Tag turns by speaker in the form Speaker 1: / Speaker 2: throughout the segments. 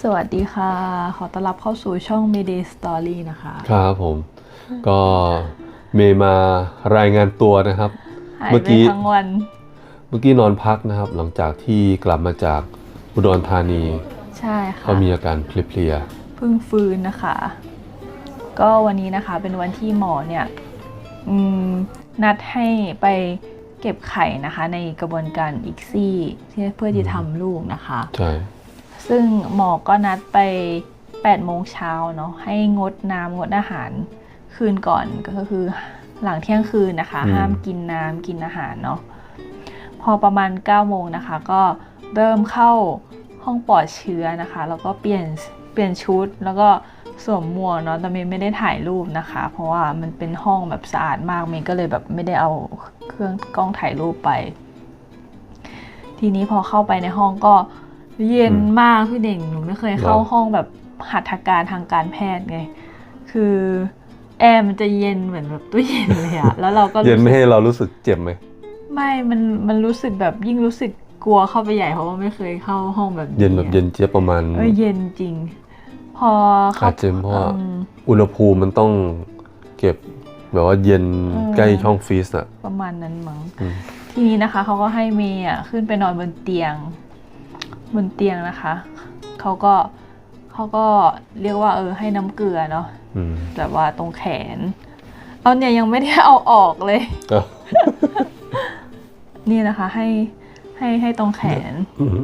Speaker 1: สวัสดีค่ะ ขอต้อนรับเข้าสู่ช่อง Mayday Story นะคะ
Speaker 2: ครับผม ก็เมย์มารายงานตัวนะครับ
Speaker 1: หาย
Speaker 2: เมื่อ
Speaker 1: ไป
Speaker 2: กี้
Speaker 1: ทั้งวัน
Speaker 2: เมื่อกี้นอนพักนะครับ หลังจากที่กลับมาจากอุดรธานี
Speaker 1: ใช่ค่ะ
Speaker 2: ก็มีอาการเพลีย
Speaker 1: เพิ่งฟื้นนะคะ ก็วันนี้นะคะเป็นวันที่หมอเนี่ยอืมนัดให้ไปเก็บไข่นะคะ ในกระบวนการอีกซี่ที่เพื่อที่ทำลูกนะคะ
Speaker 2: ๆใช่
Speaker 1: ซึ่งหมอก็นัดไป8โมงเช้าเนาะให้งดน้ำงดอาหารคืนก่อนก็คือหลังเที่ยงคืนนะคะ ห้ามกินน้ำกินอาหารเนาะพอประมาณ9โมงนะคะ ก็เริ่มเข้าห้องปลอดเชื้อนะคะ แล้วก็เปลี่ยนเปลี่ยนชุด แล้วก็สวมหมวกเนาะแต่เมย์ไม่ได้ถ่ายรูปนะคะ เพราะว่ามันเป็นห้องแบบสะอาดมากเมย์ก็เลยแบบไม่ได้เอาเครื่องกล้องถ่ายรูปไป ทีนี้พอเข้าไปในห้องก็ เย็นมากพี่เด่งหนูไม่เคยเข้าห้องแบบหัตถการทางการแพทย์ไง คือแอร์มันจะเย็นเหมือนแบบตู้เย็นเลยอะแล้วเราก็
Speaker 2: เย็นไม่
Speaker 1: รู้สึก
Speaker 2: ให้เรารู้สึกเจ็บไหม
Speaker 1: ไม่ มัน มันรู้สึกแบบยิ่งรู้สึกกลัวเข้าไปใหญ่เพราะว่าไม่เคยเข้าห้องแบบนี้
Speaker 2: เย็นแบบเย็นเจี๊ยบประมาณ
Speaker 1: เออเย็นจริง พอเข้า
Speaker 2: อาจจะเพราะว่า
Speaker 1: อืม
Speaker 2: อุณหภูมิมันต้องเก็บแบบว่าเย็น
Speaker 1: เออ
Speaker 2: ใกล้ช่องฟรีซอะ
Speaker 1: ประมาณนั้นมั้ง
Speaker 2: อืม
Speaker 1: ทีนี้นะคะเขาก็ให้เมย์อะขึ้นไปนอนบนเตียง บนเตียงนะคะเขาก็เขาก็เรียกว่าเออให้น้ำเกลือเนาะ
Speaker 2: อืม
Speaker 1: แบบว่าตรงแขน เอาเนี่ยยังไม่ได้เอาออกเลย
Speaker 2: อะ
Speaker 1: นี่นะคะให้ให้ให้ตรงแขน
Speaker 2: อืม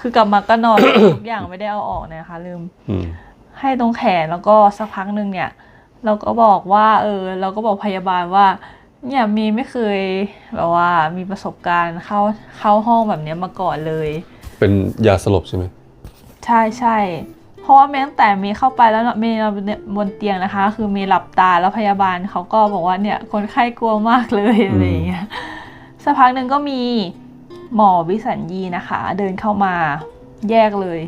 Speaker 1: คือกลับมาก็นอนทุกอย่างไม่ได้เอาออกนะคะลืม
Speaker 2: อืม
Speaker 1: ให้ตรงแขนแล้วก็สักพักหนึ่งเนี่ย เราก็บอกว่า เออ เราก็บอกพยาบาลว่า เนี่ยมีไม่เคยแบบว่ามีประสบการณ์เข้าเข้าห้องแบบเนี้ยมาก่อนเลย
Speaker 2: เป็นยาสลบใช่ไหม
Speaker 1: ใช่ใช่เพราะว่าเมย์ตั้งแต่เมย์เข้าไปแล้วเนอะเมย์นอนบนเตียงนะคะ คือเมย์หลับตาแล้วพยาบาลเขาก็บอกว่าเนี่ยคนไข้กลัวมากเลยอะไรอย่างเงี้ยสักพักหนึ่งก็มีหมอวิสัญญีนะคะ เดินเข้ามาแยกเลย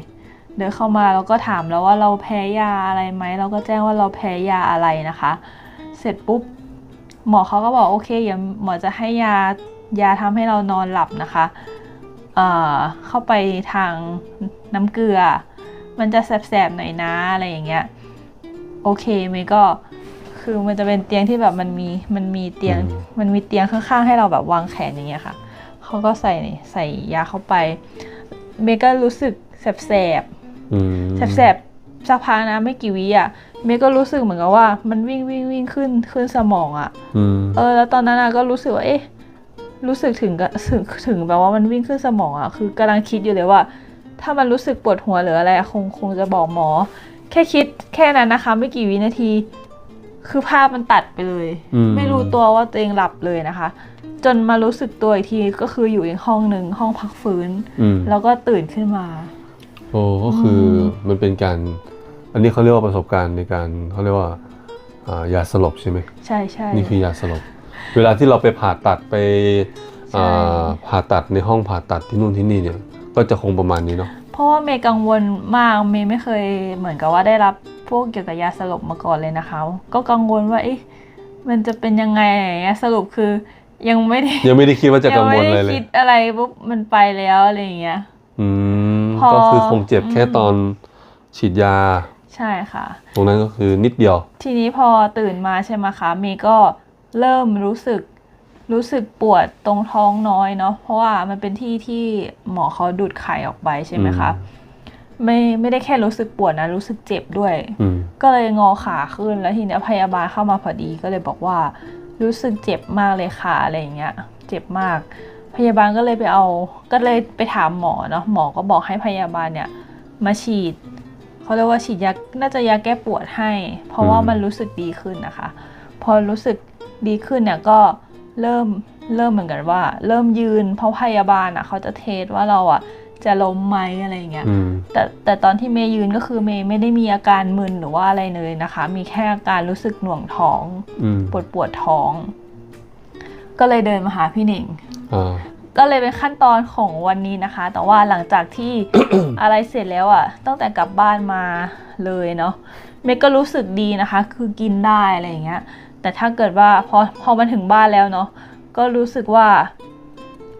Speaker 1: เดินเข้ามาแล้วก็ถามแล้วว่าเราแพ้ยาอะไรไหมเราก็แจ้งว่าเราแพ้ยาอะไรนะคะ เสร็จปุ๊บหมอเขาก็บอกโอเคเดี๋ยวหมอจะให้ยายาทำให้เรานอนหลับนะคะ เอ่อเข้าไปทางน้ำเกลือ มันจะแสบๆหน่อยนะอะไรอย่างเงี้ยโอเคเมย์ก็คือมันจะเป็นเตียงที่แบบมันมีมันมีเตียง
Speaker 2: อืม
Speaker 1: มันมีเตียงข้างๆ ให้เราแบบวางแขนอย่างเงี้ยค่ะเขาก็ใส่ใส่ยาเข้าไป เมย์ก็รู้สึกแสบๆ
Speaker 2: อืม
Speaker 1: แสบๆสักพักนะไม่กี่วิอะเมย์ก็รู้สึกเหมือนกับว่ามันวิ่งวิ่งวิ่งขึ้นขึ้นสมองอะ
Speaker 2: อืม
Speaker 1: เออแล้วตอนนั้นอะก็รู้สึกว่าเอ๊ะ รู้สึกถึงกับถึงถึงแบบว่ามันวิ่งขึ้นสมองอะคือกำลังคิดอยู่เลยว่า ถ้ามันรู้สึกปวดหัวหรืออะไรอะคงคงจะบอกหมอ แค่คิดแค่นั้นนะคะ ไม่กี่วินาที คือภาพมันตัดไปเลย
Speaker 2: อื
Speaker 1: ไม่รู้ตัวว่าตัวเองหลับเลยนะคะ จนมารู้สึกตัวอีกทีก็คืออยู่อีกห้องหนึ่งห้องพักฟื้น
Speaker 2: อืม
Speaker 1: แล้วก็ตื่นขึ้นมา
Speaker 2: โอ้ก็คือมันเป็นการ อันนี้เขาเรียกว่าประสบการณ์ในการเขาเรียกว่าอ่ายาสลบใช่ไหม
Speaker 1: ใช่ใช่
Speaker 2: นี่คือยาสลบ เวลาที่เราไปผ่าตัดไป
Speaker 1: ใช่
Speaker 2: อ่าผ่าตัดในห้องผ่าตัดที่นู่นที่นี่เนี่ย ก็จะคงประมาณนี้เนาะ
Speaker 1: เพราะว่าเมย์กังวลมากเมย์ไม่เคยเหมือนกับว่าได้รับพวกเกี่ยวกับยาสลบมาก่อนเลยนะคะ ก็กังวลว่าเอ๊ะมันจะเป็นยังไงอย่างเงี้ยสรุปคือยังไม่ได้
Speaker 2: ยังไม่ได้คิดว่าจะกังวล
Speaker 1: ยั
Speaker 2: อะไร
Speaker 1: ไม่ได้
Speaker 2: เลย
Speaker 1: คิดอะไรปุ๊บมันไปแล้วอะไรอย่างเงี้ย
Speaker 2: อืม
Speaker 1: พอ
Speaker 2: ก็คือคงเจ็บแค่
Speaker 1: อืม
Speaker 2: ตอนฉีดยา
Speaker 1: ใช่ค่ะ
Speaker 2: ตรงนั้นก็คือนิดเดียว
Speaker 1: ทีนี้พอตื่นมาใช่ไหมคะเมย์ก็ เริ่มรู้สึกรู้สึกปวดตรงท้องน้อยเนาะเพราะว่ามันเป็นที่ที่หมอเขาดูดไข่ออกไปใช่ไหมคะไม่ไม่ได้แค่รู้สึกปวดนะ รู้สึกเจ็บด้วย
Speaker 2: อืม
Speaker 1: ก็เลยงอขาขึ้นแล้วทีเนี้ยพยาบาลเข้ามาพอดีก็เลยบอกว่า รู้สึกเจ็บมากเลยขาอะไรอย่างเงี้ย เจ็บมาก พยาบาลก็เลยไปเอา ก็เลยไปถามหมอเนาะหมอก็บอกให้พยาบาลเนี่ย มาฉีดเขาเรียกว่าฉีดยาน่าจะยาแก้ปวดให้ เพราะว่ามันรู้สึกดีขึ้นนะคะ พอรู้สึก ดีขึ้นเนี่ยก็เริ่มเริ่มเหมือนกันว่า เริ่มยืน เพราะพยาบาลอะเขาจะเทสว่าเราอะจะล้มไหมอะไรอย่างเงี้ย
Speaker 2: อืม
Speaker 1: แต่แต่ตอนที่เมย์ยืนก็คือเมย์ไม่ได้มีอาการมึนหรือว่าอะไรเลยนะคะ มีแค่อาการรู้สึกหน่วงท้อง
Speaker 2: อืม
Speaker 1: ปวดปวดท้อง ก็เลยเดินมาหาพี่หนิง
Speaker 2: อ่า
Speaker 1: ก็เลยเป็นขั้นตอนของวันนี้นะคะ แต่ว่าหลังจากที่อะไรเสร็จแล้วอะ่ะ ตั้งแต่กลับบ้านมาเลยเนาะเมย์ก็รู้สึกดีนะคะ คือกินได้อะไรอย่างเงี้ย แต่ถ้าเกิดว่าพอพอมาถึงบ้านแล้วเนาะก็รู้สึกว่า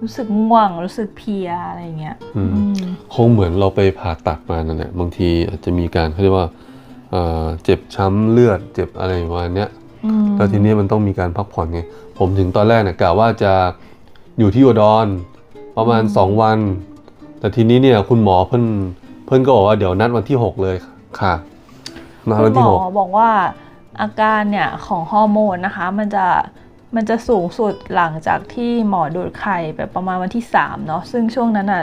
Speaker 1: รู้สึกง่วง รู้สึกเพลียอะไรอย่างเงี้ย
Speaker 2: อืม
Speaker 1: อืม
Speaker 2: คงเหมือนเราไปผ่าตัดมานั่นแหละบางทีอาจจะมีการเขาเรียกว่าเอ่อเจ็บช้ำเลือดเจ็บอะไรประมาณเนี้ย
Speaker 1: อืม
Speaker 2: แล้วทีนี้มันต้องมีการพักผ่อนไงผมถึงตอนแรกเนี่ยกะว่าจะอยู่ที่อุดรประมาณ 2 วัน แต่ทีนี้เนี่ยคุณหมอเพิ่นเพิ่นก็บอกว่าเดี๋ยวนัดวันที่ 6 เลยค่ะนัด
Speaker 1: คุ
Speaker 2: วัน
Speaker 1: ณหม
Speaker 2: ที่
Speaker 1: อบอกว่า อาการเนี่ยของฮอร์โมนนะคะ มันจะมันจะสูงสุดหลังจากที่หมอดูดไข่ไปประมาณวันที่3เนาะซึ่งช่วงนั้นน่ะ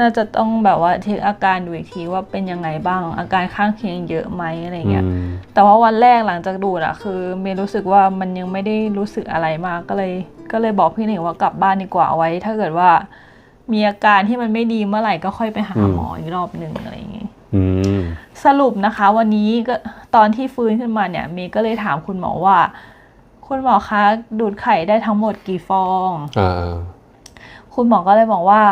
Speaker 1: น่าจะต้องแบบว่าเช็คอาการดูอีกทีว่าเป็นยังไงบ้าง อาการข้างเคียงเยอะไหมอะไร
Speaker 2: 6
Speaker 1: เงี้ย
Speaker 2: อืม
Speaker 1: แต่ว่าวันแรกหลังจากดูดอะคือเมย์รู้สึกว่ามันยังไม่ได้รู้สึกอะไรมากก็เลย ก็เลยบอกพี่หนิงว่ากลับบ้านดีกว่าเอาไว้ ถ้าเกิดว่ามีอาการที่มันไม่ดีเมื่อไหร่ก็ค่อยไปหาหมออีกรอบหนึ่งอะไรอย่างงี้
Speaker 2: อืม
Speaker 1: สรุปนะคะ วันนี้ก็ตอนที่ฟื้นขึ้นมาเนี่ยเมย์ก็เลยถามคุณหมอว่า คุณหมอคะดูดไข่ได้ทั้งหมดกี่ฟอง
Speaker 2: อ่า
Speaker 1: คุณหมอก็เลยบอกว่า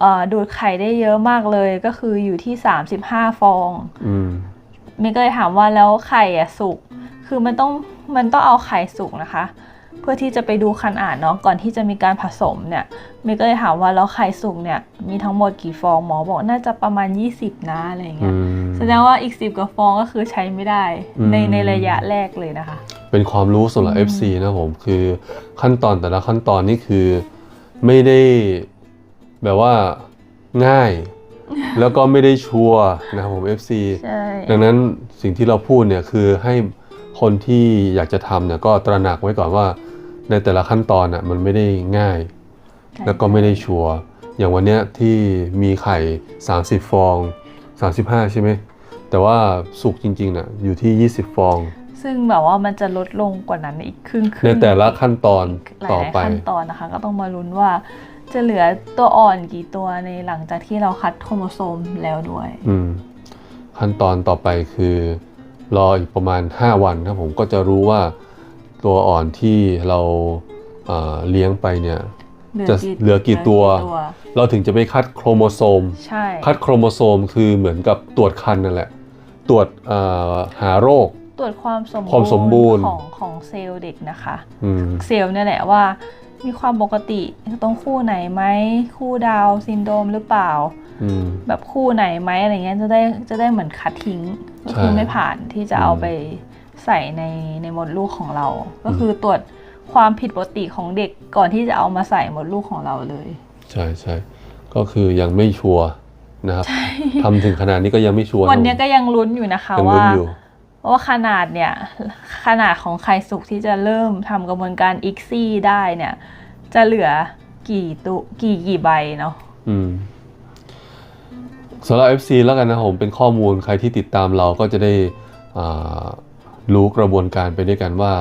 Speaker 1: เอ่อดูดไข่ได้เยอะมากเลยก็คืออยู่ที่35ฟอง
Speaker 2: อืม
Speaker 1: เมย์ก็เลยถามว่าแล้วไข่อะสุกคือมันต้องมันต้องเอาไข่สุกนะคะเพื่อที่จะไปดูขนาดเนาะก่อนที่จะมีการผสมเนี่ยเมย์ก็เลยถามว่าแล้วไข่สุกเนี่ยมีทั้งหมดกี่ฟองหมอบอกน่าจะประมาณ 20 นะอะไรอย่าง
Speaker 2: อื
Speaker 1: เงี้ย
Speaker 2: ม
Speaker 1: แสดงว่าอีก 10กว่าฟองก็คือใช้ไม่ได้
Speaker 2: อืม
Speaker 1: ในในระยะแรกเลยนะคะ
Speaker 2: เป็นความรู้สำหรับ
Speaker 1: อืม
Speaker 2: FC นะผมคือขั้นตอนแต่ละขั้นตอนนี่คือไม่ได้แบบว่าง่ายแล้วก็ไม่ได้ชัวร์นะครับผม FC
Speaker 1: ใช่
Speaker 2: ดังนั้นสิ่งที่เราพูดเนี่ยคือให้คนที่อยากจะทำเนี่ยก็ตระหนักไว้ก่อนว่า ในแต่ละขั้นตอนอะมันไม่ได้ง่าย แล้วก็ไม่ได้ชัวร์อย่างวันเนี้ยที่มีไข่ 30 ฟอง 35 ใช่ไหมแต่ว่าสุกจริงๆน่ะอยู่ที่ 20 ฟอง
Speaker 1: ซึ่งแบบว่ามันจะลดลงกว่านั้นอีกครึ่งครึ่
Speaker 2: ในแต่ละขั้นตอน
Speaker 1: หลา
Speaker 2: ต่อย
Speaker 1: ๆ
Speaker 2: ไป
Speaker 1: ขั้นตอนนะคะ ก็ต้องมาลุ้นว่าจะเหลือตัวอ่อนกี่ตัวในหลังจากที่เราคัดโครโมโซมแล้วด้วย
Speaker 2: อืม ขั้นตอนต่อไปคือ รออีกประมาณ 5 วันครับผมก็จะรู้ว่า ตัวอ่อนที่เราเอ่อเลี้ยงไปเนี่ยจะเหลือกี่ตัว เราถึงจะไปคัดโครโมโซม
Speaker 1: ใช่
Speaker 2: คัดโครโมโซมคือเหมือนกับตรวจคันนั่นแหละ ตรวจเอ่อหาโรค
Speaker 1: ตรวจความสม
Speaker 2: ความสมบูรณ์
Speaker 1: ของของเซลล์เด็กนะคะ
Speaker 2: อืม
Speaker 1: เซลล์เนี่ยแหละว่ามีความปกติตรงคู่ไหนไหมคู่ดาวน์ซินโดรมหรือเปล่า
Speaker 2: อืม
Speaker 1: แบบคู่ไหนไหมอะไรเงี้ยจะได้จะได้เหมือนคัดทิ้งก็คือ
Speaker 2: ใช่
Speaker 1: ไม่ผ่านที่จะเอา
Speaker 2: อืม
Speaker 1: ไป ใส่ในในมดลูกของเรา ก็คือตรวจความผิดปกติของเด็กก่อนที่จะเอามาใส่มดลูกของเราเลย
Speaker 2: ใช่ใช่ก็คือยังไม่ชัวร์นะครับทำถึงขนาดนี้ก็ยังไม่ชัวร์ะ
Speaker 1: วันเนี้ยก็ยังลุ้นอยู่นะคะ
Speaker 2: ยังลุ้
Speaker 1: ว่าน
Speaker 2: อยู่
Speaker 1: ว่าขนาดเนี่ยขนาดของไข่สุกที่จะเริ่มทำกระบวนการอีกซี่ได้เนี่ย จะเหลือกี่ตุกี่กี่ใบเนาะ
Speaker 2: อืมสำหรับ FC แล้วกันนะผมเป็นข้อมูลใครที่ติดตามเราก็จะได้อ่า รู้กระบวนการไปด้วยกันว่า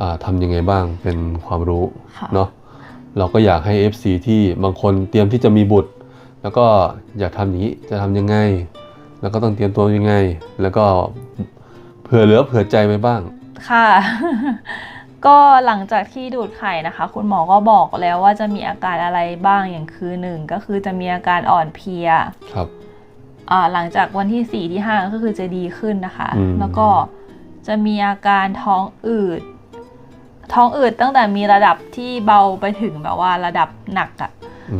Speaker 2: อ่าทำยังไงบ้างเป็นความรู้
Speaker 1: ค่ะ
Speaker 2: เนาะเราก็อยากให้ FC ที่บางคนเตรียมที่จะมีบุตร แล้วก็อยากทำอย่างนี้จะทำยังไง แล้วก็ต้องเตรียมตัวยังไง แล้วก็เผื่อเหลือเผื่อใจไว้บ้าง
Speaker 1: ค่ะ ก็หลังจากที่ดูดไข่นะคะ คุณหมอก็บอกแล้วว่าจะมีอาการอะไรบ้างอย่างคือหนึ่งก็คือจะมีอาการอ่อนเพลีย
Speaker 2: ครับ
Speaker 1: อ่าหลังจากวันที่สี่ที่ห้าก็คือจะดีขึ้นนะคะ
Speaker 2: อืม
Speaker 1: แล้วก็ จะมีอาการท้องอืด ท้องอืดตั้งแต่มีระดับที่เบาไปถึงแบบว่าระดับหนักอะ่ะ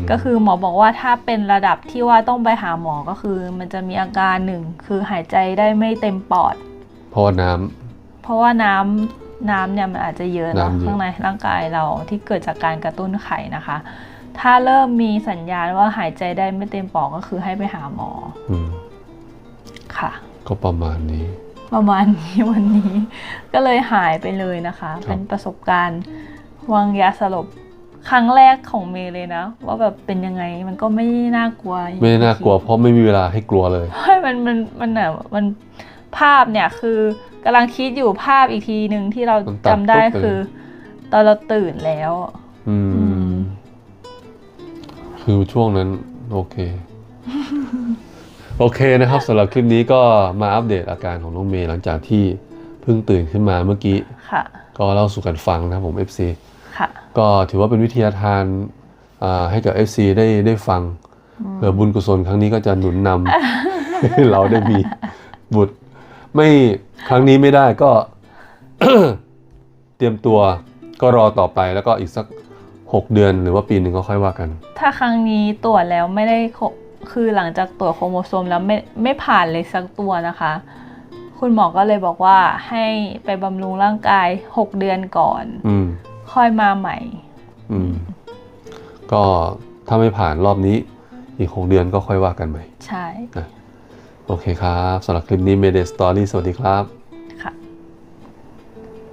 Speaker 2: ม
Speaker 1: ก็คือหมอบอกว่าถ้าเป็นระดับที่ว่าต้องไปหาหมอก็คือ มันจะมีอาการหนึ่งคือหายใจได้ไม่เต็มปอด
Speaker 2: เพราะว่าน้ำ
Speaker 1: เพราะว่าน้ำน้ำเนี่ยมันอาจจะเยอะเนาะ
Speaker 2: น้ำเยอะ
Speaker 1: ข้างในร่างกายเราที่เกิดจากการกระตุ้นไข่นะคะ ถ้าเริ่มมีสัญญาณว่าหายใจได้ไม่เต็มปอดก็คือให้ไปหาหมอ
Speaker 2: อืม
Speaker 1: ค่ะ
Speaker 2: ก็ประมาณนี้
Speaker 1: ประมาณนี้วันนี้ ก็เลยหายไปเลยนะคะ
Speaker 2: ครับ
Speaker 1: เป็นประสบการณ์วางยาสลบครั้งแรกของเมย์เลยนะ ว่าแบบเป็นยังไงมันก็ไม่น่ากลัวอย่ง
Speaker 2: ไม่ได้น่ากลัวเพราะไม่มีเวลาให้กลัวเลย
Speaker 1: ใช่มันมันมันอะมันภาพเนี่ยคือกำลังคิดอยู่ภาพอีกทีหนึ่งที่เรา
Speaker 2: มันตัด
Speaker 1: จำได้
Speaker 2: ปุ๊บไปเลย
Speaker 1: คือ ตอนเราตื่นแล้ว
Speaker 2: อื
Speaker 1: อื
Speaker 2: ม
Speaker 1: ม
Speaker 2: คือช่วงนั้น โอเค โอเคนะครับสำหรับคลิปนี้ก็มาอัปเดตอาการของน้องเมย์หลังจากที่เพิ่งตื่นขึ้นมาเมื่อกี้
Speaker 1: ค่ะ
Speaker 2: ก็เล่าสู่กันฟังนะครับผม FC
Speaker 1: ค่ะ
Speaker 2: ก็ถือว่าเป็นวิทยาทานอ่าให้กับ FC ได้ได้ฟังเผื่อบุญกุศลครั้งนี้ก็จะหนุนนำให้เราได้มีบุตร ไม่ครั้งนี้ไม่ได้ก็ เตรียมตัวก็รอต่อไปแล้วก็อีกสัก 6 เดือนหรือว่าปีหนึ่งก็ค่อยว่ากัน
Speaker 1: ถ้าครั้งนี้ตรวจแล้วไม่ได้โค คือหลังจากตรวจโครโมโซมแล้วไม่ไม่ผ่านเลยสักตัวนะคะ คุณหมอก็เลยบอกว่าให้ไปบำรุงร่างกาย 6 เดือนก่อน
Speaker 2: อืม
Speaker 1: ค่อยมาใหม่
Speaker 2: อืมก็ถ้าไม่ผ่านรอบนี้ อีก 6 เดือนก็ค่อยว่ากันใหม่
Speaker 1: ใช่
Speaker 2: โอเคครับสำหรับคลิปนี้ Mayday Story สวัสดีครับ